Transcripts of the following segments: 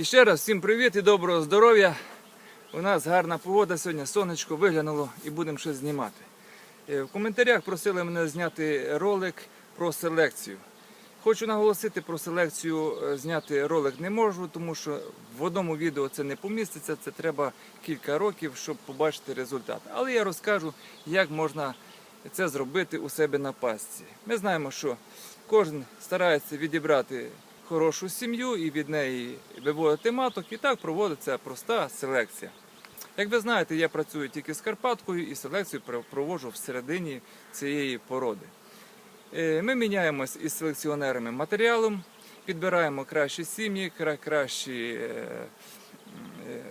І ще раз всім привіт і доброго здоров'я. У нас гарна погода сьогодні, сонечко виглянуло і будемо щось знімати. Е, В коментарях просили мене зняти ролик про селекцію. Хочу наголосити про селекцію, е, зняти ролик не можу, тому що в одному відео це не поміститься, це треба кілька років, щоб побачити результат. Але я розкажу, як можна це зробити у себе на пастці. Ми знаємо, що кожен старається відібрати хорошу сім'ю і від неї виводити маток, і так проводиться проста селекція. Як ви знаєте, я працюю тільки з Карпаткою і селекцію про- проводжу всередині цієї породи. Е, Ми міняємось із селекціонерами матеріалом, підбираємо кращі сім'ї, кра- кращі, е, е,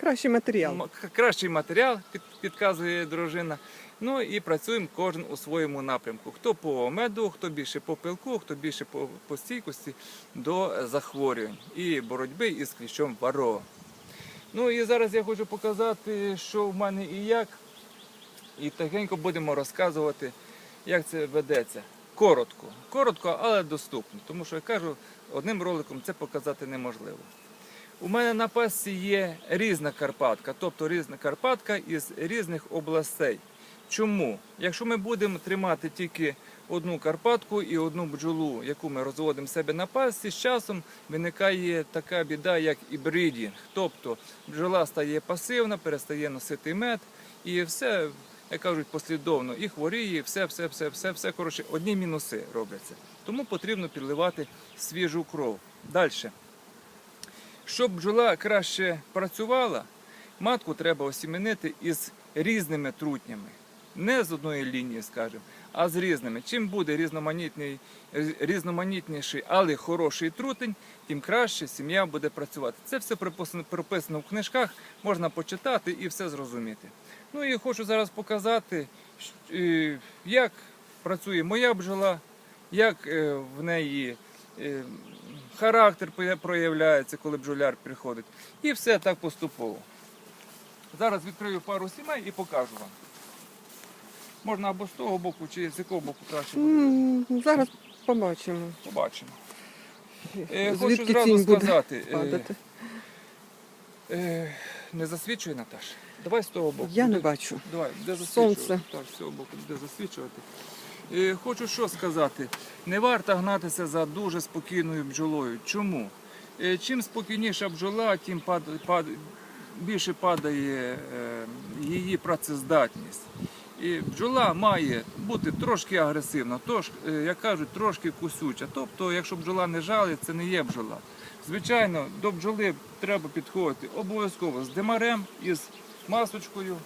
Кращий матеріал. кращий матеріал, під- підказує дружина. Ну і працюємо кожен у своєму напрямку. Хто по меду, хто більше по пилку, хто більше по, по стійкості до захворювань і боротьби із кліщом варо. Ну і зараз я хочу показати, що в мене і як. І тихенько будемо розказувати, як це ведеться. Коротко, коротко, але доступно. Тому що я кажу, одним роликом це показати неможливо. У мене на пасці є різна Карпатка, тобто різна Карпатка із різних областей. Чому? Якщо ми будемо тримати тільки одну Карпатку і одну бджолу, яку ми розводимо себе на пасці, з часом виникає така біда, як ібридінг. Тобто бджола стає пасивна, перестає носити мед і все, як кажуть, послідовно, і хворіє, все, все, все, все, все, коротше, одні мінуси робляться. Тому потрібно підливати свіжу кров. Далі. Щоб бджола краще працювала, матку треба осіменити із різними трутнями. Не з одної лінії, скажімо, а з різними. Чим буде різноманітний, різноманітніший, але хороший трутень, тим краще сім'я буде працювати. Це все прописано, в книжках, можна почитати і все зрозуміти. Ну і хочу зараз показати, е, як працює моя бджола, як е, в неї е, характер проявляється, коли бджоляр приходить. І все так поступово. Зараз відкрию пару сімей і покажу вам. Можна або з того боку, чи з якого боку краще буде. М, Зараз побачимо. Побачимо. Е, хочу зразу тінь буде сказати, е, падати. е, не засвічує Наташ. Давай з того боку. Я не Буде- бачу. Давай, де засвічувати. Сонце. Так, з цього боку буде засвічувати. Е, хочу що сказати. Не варто гнатися за дуже спокійною бджолою. Чому? Е, чим спокійніша бджола, тим пад, пад, більше падає е, її працездатність. І бджола має бути трошки агресивна, тож, е, як кажуть, трошки кусюча. Тобто, якщо бджола не жалить, це не є бджола. Звичайно, до бджоли треба підходити обов'язково з димарем із масочкою,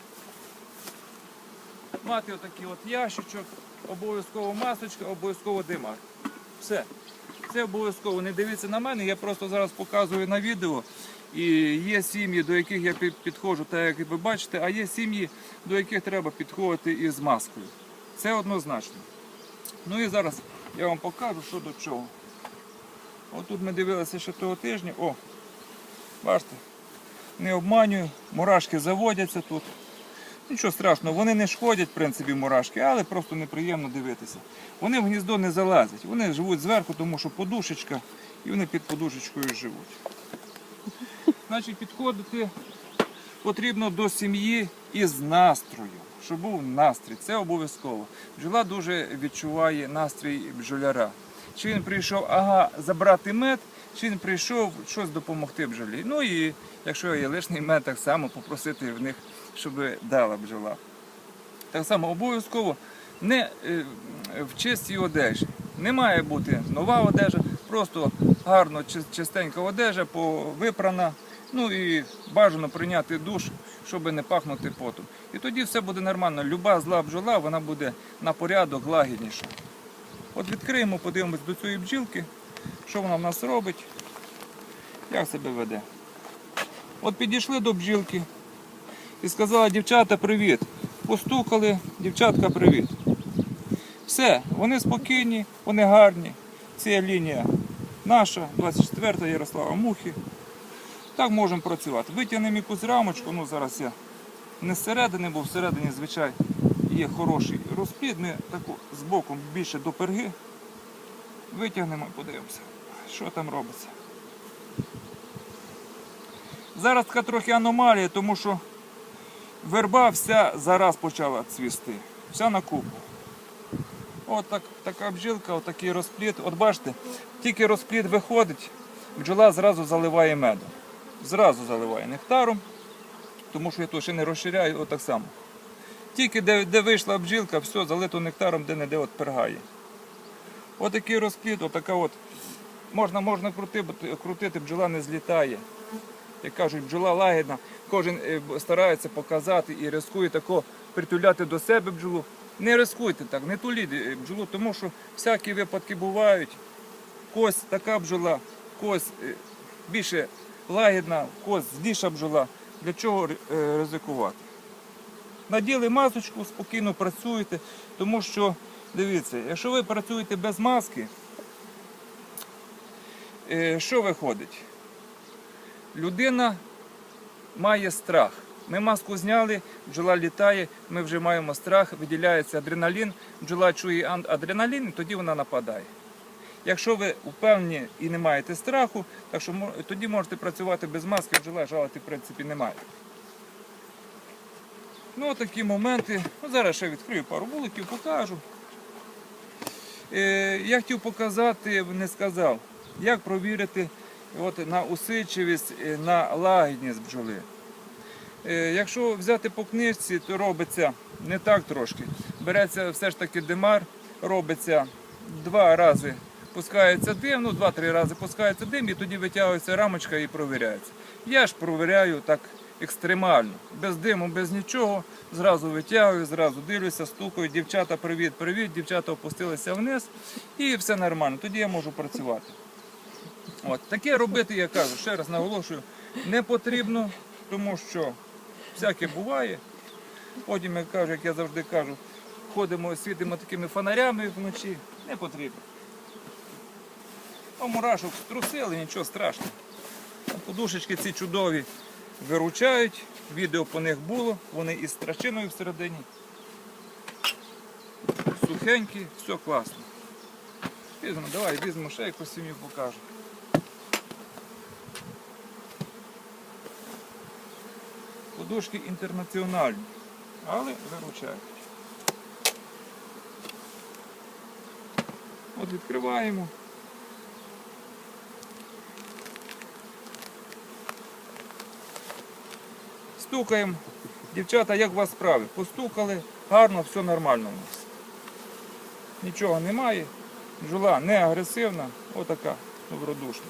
мати отакий от ящичок, обов'язково масочка, обов'язково димар. Все. Це обов'язково. Не дивіться на мене, я просто зараз показую на відео. І є сім'ї, до яких я підходжу, так як ви бачите, а є сім'ї, до яких треба підходити із маскою. Це однозначно. Ну і зараз я вам покажу, що до чого. Отут ми дивилися ще того тижня. О, бачите, не обманюю, мурашки заводяться тут. Нічого страшного, вони не шкодять, в принципі, мурашки, але просто неприємно дивитися. Вони в гніздо не залазять, вони живуть зверху, тому що подушечка, і вони під подушечкою живуть. Значить, підходити потрібно до сім'ї із настрою, щоб був настрій. Це обов'язково. Бджола дуже відчуває настрій бджоляра. Чи він прийшов ага, забрати мед, чи він прийшов щось допомогти бджолі. Ну і якщо є лишній мед, так само попросити в них, щоб дала бджола. Так само обов'язково не е, в чистій одежі. Не має бути нова одежа, просто гарно чистенька одежа, по- випрана. Ну і бажано прийняти душ, щоб не пахнути потом. І тоді все буде нормально. Люба зла бджола, вона буде на порядок лагідніша. От відкриємо, подивимось до цієї бджілки, що вона в нас робить, як себе веде. От підійшли до бджілки і сказала, дівчата, привіт. Постукали, дівчатка, привіт. Все, вони спокійні, вони гарні. Це лінія наша, 24-та Ярослава Мухи. Так можемо працювати. Витягнемо якусь рамочку, ну зараз я не зсередини, бо всередині, звичайно, є хороший розплід. Ми таку з боку більше до перги. Витягнемо і подивимося, що там робиться. Зараз така трохи аномалія, тому що верба вся зараз почала цвісти. Вся на купу. От так, така бджілка, от такий розплід. От бачите, тільки розплід виходить, бджола зразу заливає медом. Зразу заливає нектаром, тому що я то ще не розширяю, отак само. Тільки де, де вийшла бджілка, все, залито нектаром, де не де от пергає. Отакий розплід, отака от. Можна, можна крутити, крутити, бджола не злітає. Як кажуть, бджола лагідна, кожен е, старається показати і рискує тако притуляти до себе бджолу. Не рискуйте так, не туліть е, бджолу, тому що всякі випадки бувають. Когось така бджола, когось е, більше лагідна, когось зліша бджола. Для чого е, ризикувати? Наділи масочку, спокійно працюєте, тому що, дивіться, якщо ви працюєте без маски, е, що виходить? Людина має страх. Ми маску зняли, бджола літає, ми вже маємо страх, виділяється адреналін, бджола чує адреналін, і тоді вона нападає. Якщо ви впевнені і не маєте страху, так що тоді можете працювати без маски, бджола жалити в принципі немає. Ну, такі моменти. Ну, зараз ще відкрию пару вуликів, покажу. Е, я хотів показати, не сказав, як провірити от, на усидчивість, е, на лагідність бджоли. Е, якщо взяти по книжці, то робиться не так трошки. Береться все ж таки димар, робиться два рази, пускається дим, ну два-три рази пускається дим, і тоді витягується рамочка і провіряється. Я ж провіряю так екстремально, без диму, без нічого. Зразу витягую, зразу дивлюся, стукаю, дівчата, привіт, привіт, дівчата опустилися вниз і все нормально. Тоді я можу працювати. От, таке робити, я кажу, ще раз наголошую, не потрібно, тому що всяке буває. Потім, я кажу, як я завжди кажу, ходимо, світимо такими фонарями вночі, не потрібно. А мурашок струсили, нічого страшного. Подушечки ці чудові виручають, відео по них було, вони із страчиною всередині. Сухенькі, все класно. Візьмемо, давай, візьмемо ще якусь сім'ю покажу. Подушки інтернаціональні, але виручають. От відкриваємо. Стукаємо. Дівчата, як у вас справи? Постукали, гарно, все нормально у нас. Нічого немає. Бджола не агресивна, отака добродушна.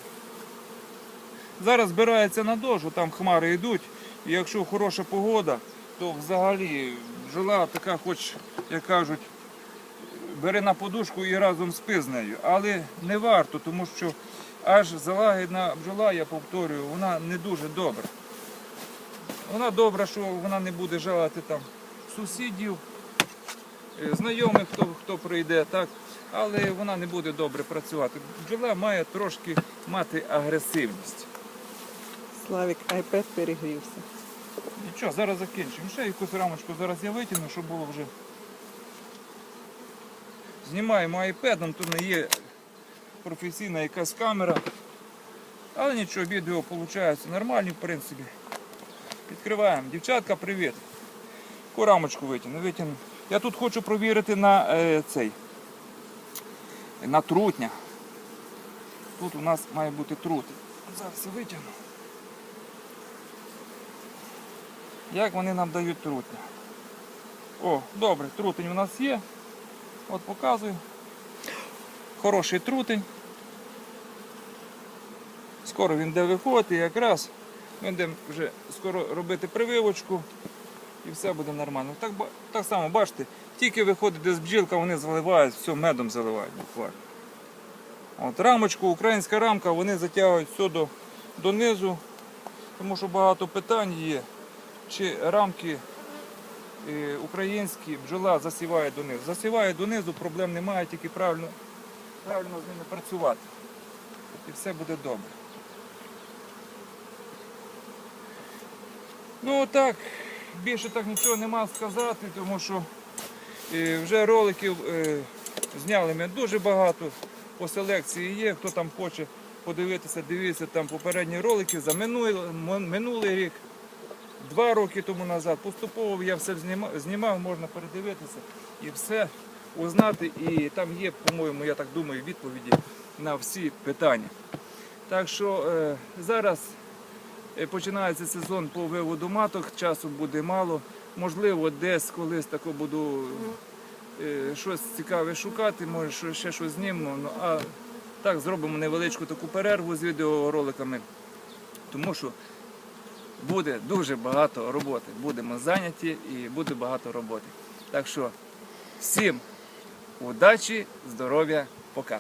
Зараз збирається на дощ, там хмари йдуть, і якщо хороша погода, то взагалі бджола така, хоч, як кажуть, бери на подушку і разом спи з нею. Але не варто, тому що аж залагідна бджола, я повторюю, вона не дуже добра. Вона добра, що вона не буде жалити там сусідів, е, знайомих, хто, хто прийде, так? але вона не буде добре працювати. Бджола має трошки мати агресивність. Славік, айпед перегрівся. Нічого, зараз закінчимо. Ще якусь рамочку зараз я витягну, щоб було вже. Знімаємо айпедом, тут не є професійна якась камера. Але нічого, відео виходить нормальні, в принципі. Відкриваємо. Дівчатка, привіт. Яку рамочку витягну? Витягну. Я тут хочу провірити на е, цей. На трутня. Тут у нас має бути трутень. Зараз я витягну. Як вони нам дають трутня? О, добре, трутень у нас є. От показую. Хороший трутень. Скоро він де виходити, якраз ми будемо вже скоро робити прививочку і все буде нормально. Так, так само, бачите, тільки виходить десь бджілка, вони заливають, все медом заливають буквально. От, рамочку, українська рамка, вони затягують все до, донизу, тому що багато питань є чи рамки е, українські бджола засіває донизу. Засіває донизу, проблем немає, тільки правильно, правильно з ними працювати. І все буде добре. Ну так, більше так нічого нема сказати, тому що е, вже роликів е, зняли ми дуже багато. По селекції є, хто там хоче подивитися, дивіться там попередні ролики за минулий, минулий рік, два роки тому назад. Поступово я все знімав, можна передивитися і все узнати. І там є, по-моєму, я так думаю, відповіді на всі питання. Так що е, зараз починається сезон по виводу маток, часу буде мало. Можливо, десь колись тако буду е, щось цікаве шукати, може ще щось знімемо. Ну, а так зробимо невеличку таку перерву з відеороликами, тому що буде дуже багато роботи. Будемо зайняті і буде багато роботи. Так що всім удачі, здоров'я, пока.